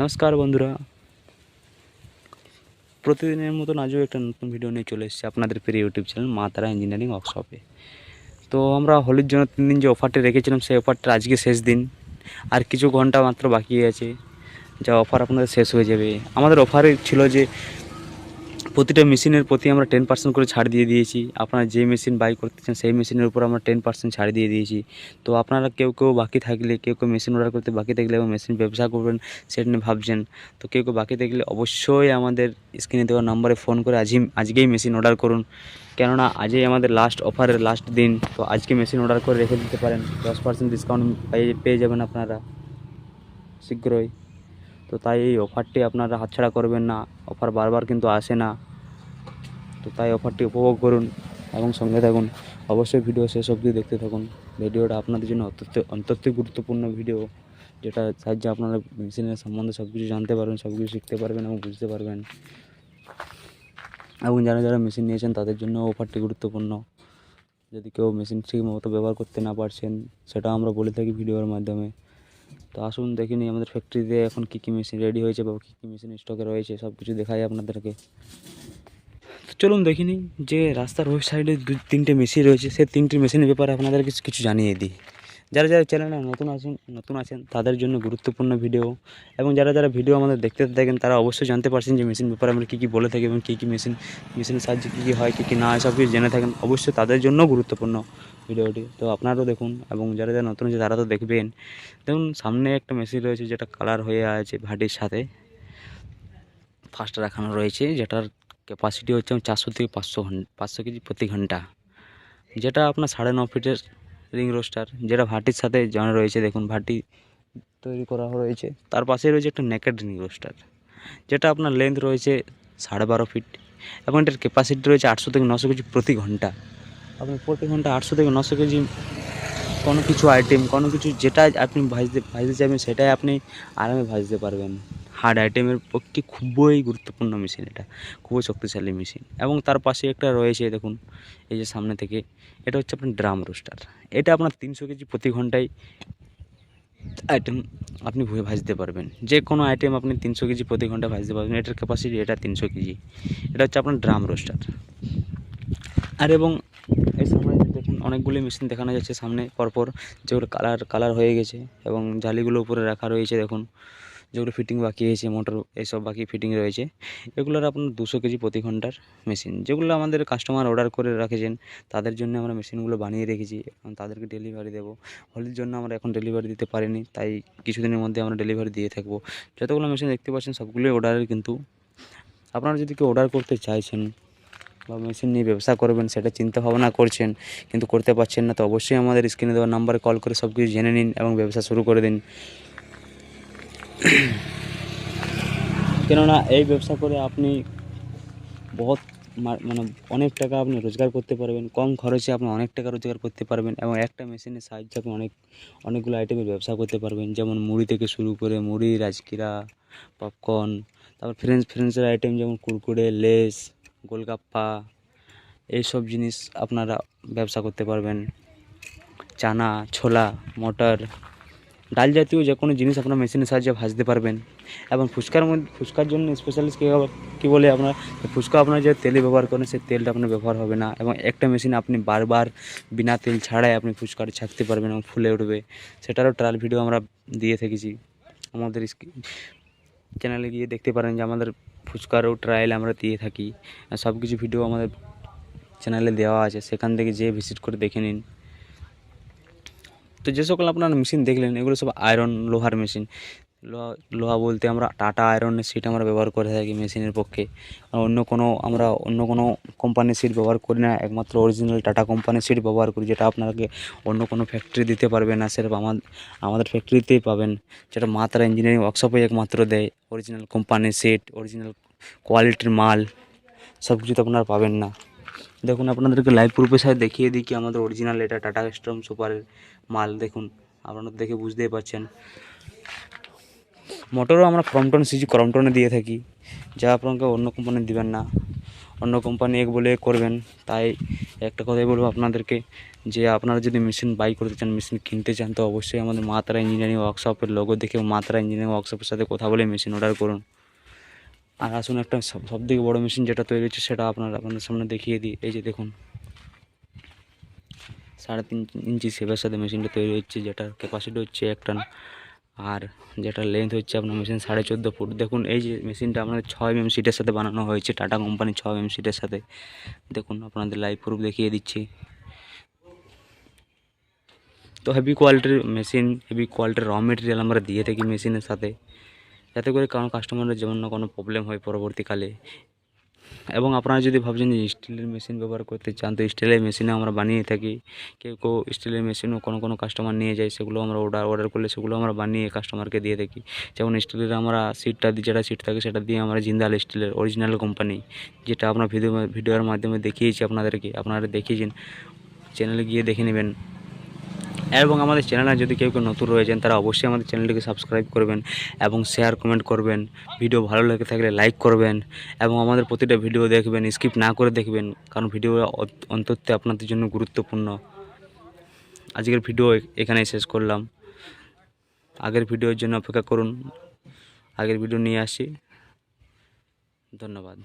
নমস্কার বন্ধুরা। প্রতিদিনের মতন আজও একটা নতুন ভিডিও নিয়ে চলে এসেছি আপনাদের প্রিয় ইউটিউব চ্যানেল মা তারা ইঞ্জিনিয়ারিং ওয়ার্কশপে তো আমরা হোলির জন্য তিন দিন যে অফারটি রেখেছিলাম, সেই অফারটা আজকে শেষ দিন। আর কিছু ঘণ্টা মাত্র বাকি আছে, যা অফার আপনাদের শেষ হয়ে যাবে। আমাদের অফারে ছিল যে প্রতিটা মেশিনের প্রতি আমরা টেন পার্সেন্ট করে ছাড় দিয়ে দিয়েছি। আপনারা যে মেশিন বাই করতে চান সেই মেশিনের উপর আমরা টেন পার্সেন্ট ছাড় দিয়ে দিয়েছি। তো আপনারা কেউ কেউ বাকি থাকলে, কেউ কেউ মেশিন অর্ডার করতে বাকি থাকলে এবং মেশিন ব্যবসা করবেন, সেটা নিয়ে ভাবছেন। তো কেউ কেউ বাকি থাকলে অবশ্যই আমাদের স্ক্রিনে দেওয়া নাম্বারে ফোন করে আজই আজকেই মেশিন অর্ডার করুন। কেননা আজই আমাদের লাস্ট অফারের লাস্ট দিন। তো আজকে মেশিন অর্ডার করে রেখে দিতে পারেন। দশ পার্সেন্ট ডিসকাউন্ট পেয়ে পেয়ে যাবেন আপনারা শীঘ্রই। তো তাই এই অফারটি আপনারা হাতছাড়া করবেন না। অফার বারবার কিন্তু আসে না। তো তাই অফারটি উপভোগ করুন এবং সঙ্গে থাকুন। অবশ্যই ভিডিও শেষ অবধি দেখতে থাকুন। ভিডিওটা আপনাদের জন্য অত্যন্ত অত্যন্ত গুরুত্বপূর্ণ ভিডিও, যেটা সাহায্যে আপনারা মেশিনের সম্বন্ধে সব কিছু জানতে পারবেন সব কিছু শিখতে পারবেন এবং বুঝতে পারবেন। এবং যারা যারা মেশিন নিয়েছেন, তাদের জন্য অফারটি গুরুত্বপূর্ণ। যদি কেউ মেশিন ঠিক মতো ব্যবহার করতে না পারছেন সেটা আমরা বলে থাকি ভিডিওর মাধ্যমে। তো আসুন, দেখে নিই আমাদের ফ্যাক্টরিতে এখন কী কী মেশিন রেডি হয়েছে বা কী কী মেশিন স্টকে রয়েছে সব কিছু দেখাই আপনাদেরকে। চলুন দেখিনি যে রাস্তার ওই সাইডে দু তিনটে মেশিন রয়েছে, সেই তিনটে মেশিনের ব্যাপারে আপনাদের কিছু কিছু জানিয়ে দিই। যারা যারা চ্যানেলে নতুন আছেন নতুন আছেন, তাদের জন্য গুরুত্বপূর্ণ ভিডিও এবং যারা যারা ভিডিও আমাদের দেখতে থাকেন, তারা অবশ্যই জানতে পারছেন যে মেশিন ব্যাপারে আমরা কী কী বলে থাকি এবং কী কী মেশিন মেশিনের সাহায্যে কী কী হয়, কী কী না হয় সব কিছু জেনে থাকেন, অবশ্যই তাদের জন্য গুরুত্বপূর্ণ ভিডিওটি তো আপনারাও দেখুন, এবং যারা যারা নতুন আছে তারা তো দেখবেন। দেখুন, সামনে একটা মেশিন রয়েছে, যেটা কালার হয়ে আছে ভাটির সাথে। ফার্স্ট রাখানো রয়েছে, যেটার ক্যাপাসিটি হচ্ছে চারশো থেকে পাঁচশো পাঁচশো কেজি প্রতি ঘণ্টা। যেটা আপনার সাড়ে ন ফিটের রিং রোস্টার, যেটা ভাটির সাথে জয়েন রয়েছে, দেখুন ভাটি তৈরি করা রয়েছে। তার পাশে রয়েছে একটা নেকেড রিং রোস্টার, যেটা আপনার লেন্থ রয়েছে সাড়ে বারো ফিট এবং এটার ক্যাপাসিটি রয়েছে আটশো থেকে নশো কেজি প্রতি ঘণ্টা। আপনি প্রতি ঘণ্টা আটশো থেকে নশো কেজি কোনো কিছু আইটেম কোনো কিছু যেটা আপনি ভাজতে ভাজতে চাইবেন, সেটাই আপনি আরামে ভাজতে পারবেন। হার্ড আইটেমের পক্ষে খুবই গুরুত্বপূর্ণ মেশিন এটা। খুবই শক্তিশালী মেশিন এবং তার পাশে একটা রয়েছে, দেখুন, এই যে সামনে থেকে, এটা হচ্ছে আপনার ড্রাম রোস্টার এটা আপনার তিনশো কেজি প্রতি ঘন্টায় আইটেম আপনি ভুয়ে ভাজতে পারবেন। যে কোনো আইটেম আপনি তিনশো কেজি প্রতি ঘণ্টা ভাজতে পারবেন। এটার ক্যাপাসিটি এটা তিনশো কেজি। এটা হচ্ছে আপনার ড্রাম রোস্টার আর এবং এই সামনে দেখুন, অনেকগুলি মেশিন দেখানো যাচ্ছে সামনে। পরপর যেগুলো কালার কালার হয়ে গেছে এবং জালিগুলো উপরে রাখা রয়েছে, দেখুন। যেগুলো ফিটিং বাকি হয়েছে মোটর এইসব বাকি ফিটিং রয়েছে, এগুলোর আপনার দুশো কেজি প্রতি ঘণ্টার মেশিন যেগুলো আমাদের কাস্টমার অর্ডার করে রাখেছেন, তাদের জন্য আমরা মেশিনগুলো বানিয়ে রেখেছি এবং তাদেরকে ডেলিভারি দেবো। হোলির জন্য আমরা এখন ডেলিভারি দিতে পারিনি, তাই কিছুদিনের মধ্যে আমরা ডেলিভারি দিয়ে থাকব। যতগুলো মেশিন দেখতে পাচ্ছেন, সবগুলোই অর্ডারের কিন্তু। আপনারা যদি কেউ অর্ডার করতে চাইছেন বা মেশিন নিয়ে ব্যবসা করবেন, সেটা চিন্তা ভাবনা করছেন, কিন্তু করতে পারছেন না, তো অবশ্যই আমাদের স্ক্রিনে দেওয়া নাম্বারে কল করে সব কিছু জেনে নিন এবং ব্যবসা শুরু করে দিন। কেননা এই ব্যবসা করে আপনি বহুত মানে অনেক টাকা আপনি রোজগার করতে পারবেন, কম খরচে আপনি অনেক টাকা রোজগার করতে পারবেন এবং একটা মেশিনের সাহায্যে আপনি অনেক, অনেকগুলো আইটেমের ব্যবসা করতে পারবেন। যেমন মুড়ি থেকে শুরু করে মুড়ি রাজকিরা পপকর্ন তারপর ফ্রেঞ্চ ফ্রেঞ্চের আইটেম যেমন কুরকুরে, লেস, গোলগাপ্পা, এইসব জিনিস আপনারা ব্যবসা করতে পারবেন। চানা, ছোলা, মটর ডাল জাতীয় যে কোনো জিনিস আপনার মেশিনের সাহায্যে ভাজতে পারবেন। এবং ফুচকার মধ্যে, ফুচকার জন্য স্পেশালিস্ট কী কী বলে আপনার, ফুচকা আপনার যে তেলে ব্যবহার করেন, সেই তেলটা আপনার ব্যবহার হবে না। এবং একটা মেশিন আপনি বারবার বিনা তেল ছাড়াই আপনি ফুচকাটা ছাকতে পারবেন এবং ফুলে উঠবে। সেটারও ট্রায়াল ভিডিও আমরা দিয়ে থেকেছি। আমাদের চ্যানেলে গিয়ে দেখতে পারেন যে আমাদের ফুচকারও ট্রায়াল আমরা দিয়ে থাকি। সব কিছু ভিডিও আমাদের চ্যানেলে দেওয়া আছে। সেখান থেকে যেয়ে ভিজিট করে দেখে নিন। তো যে সকল আপনারা মেশিন দেখলেন, এগুলো সব আয়রন লোহার মেশিন লোহা লোহা বলতে আমরা টাটা আয়রনের সিট আমরা ব্যবহার করে থাকি মেশিনের পক্ষে। আর অন্য কোনো আমরা অন্য কোনো কোম্পানির সিট ব্যবহার করি না, একমাত্র অরিজিনাল টাটা কোম্পানির সিট ব্যবহার করি, যেটা আপনাকে অন্য কোনো ফ্যাক্টরি দিতে পারবে না সেরকম আমাদের আমাদের ফ্যাক্টরিতেই পাবেন। যেটা মা তারা ইঞ্জিনিয়ারিং ওয়ার্কশপে একমাত্র দেয় অরিজিনাল কোম্পানির সিট অরিজিনাল কোয়ালিটির মাল সব কিছু তো আপনারা পাবেন না। দেখুন, আপনাদেরকে লাইভ প্রুফের সাথে দেখিয়ে দিই কি আমাদের অরিজিনাল এটা টাটা স্ট্রম সুপারের মাল, দেখুন, আপনারা দেখে বুঝতেই পারছেন। মোটরও আমরা ক্রমটন সিজি ক্রমটনে দিয়ে থাকি। যা আপনাকে অন্য কোম্পানি দিবেন না। অন্য কোম্পানি এক বলে করবেন। তাই একটা কথাই বলব আপনাদেরকে, যে আপনারা যদি মেশিন বাই করতে চান মেশিন কিনতে চান, তো অবশ্যই আমাদের মাতারা ইঞ্জিনিয়ারিং ওয়ার্কশপের লোগো দেখে মাতারা ইঞ্জিনিয়ারিং ওয়ার্কশপের সাথে কথা বলে মেশিন অর্ডার করুন। আর আসুন একটা সব থেকে বড়ো মেশিন যেটা তৈরি হচ্ছে সেটা আপনার আপনাদের সামনে দেখিয়ে দিই। এই যে দেখুন, সাড়ে তিন ইঞ্চি সেভের সাথে মেশিনটা তৈরি হচ্ছে যেটার ক্যাপাসিটি হচ্ছে এক টন আর যেটা লেন্থ হচ্ছে আপনার মেশিন সাড়ে চোদ্দ ফুট। দেখুন, এই যে মেশিনটা আপনাদের ছয় এম সিটের সাথে বানানো হয়েছে টাটা কোম্পানির ছয় এম সিটের সাথে। দেখুন, আপনাদের লাইভ প্রুফ দেখিয়ে দিচ্ছি। তো হেভি কোয়ালিটির মেশিন হেভি কোয়ালিটির র মেটেরিয়াল আমরা দিয়ে থাকি মেশিনের সাথে। যাতে করে কারণ কাস্টমারের যেমন না কোনো প্রবলেম হয় পরবর্তীকালে। এবং আপনারা যদি ভাবছেন যে স্টিলের মেশিন ব্যবহার করতে চান, তো স্টিলের মেশিনে আমরা বানিয়ে থাকি। কেউ কেউ স্টিলের মেশিনও কোনো কোনো কাস্টমার নিয়ে যায়, সেগুলো আমরা অর্ডার অর্ডার করলে সেগুলো আমরা বানিয়ে কাস্টমারকে দিয়ে থাকি। যেমন স্টিলের আমরা সিটটা যেটা সিট থাকে সেটা দিয়ে আমরা জিন্দাল স্টিলের অরিজিনাল কোম্পানি যেটা আপনার ভিডিও ভিডিওর মাধ্যমে দেখিয়েছি আপনাদেরকে। আপনারা দেখিয়েছেন চ্যানেলে গিয়ে দেখে নেবেন। এবং আমাদের চ্যানেলে যদি কেউ কেউ নতুন রয়েছেন, তারা অবশ্যই আমাদের চ্যানেলটিকে সাবস্ক্রাইব করবেন এবং শেয়ার কমেন্ট করবেন। ভিডিও ভালো লেগে থাকলে লাইক করবেন এবং আমাদের প্রতিটা ভিডিও দেখবেন স্কিপ না করে দেখবেন, কারণ ভিডিও অন্তত আপনাদের জন্য গুরুত্বপূর্ণ। আজকের ভিডিও এখানেই শেষ করলাম। আগের ভিডিওর জন্য অপেক্ষা করুন। আগের ভিডিও নিয়ে আসি। ধন্যবাদ।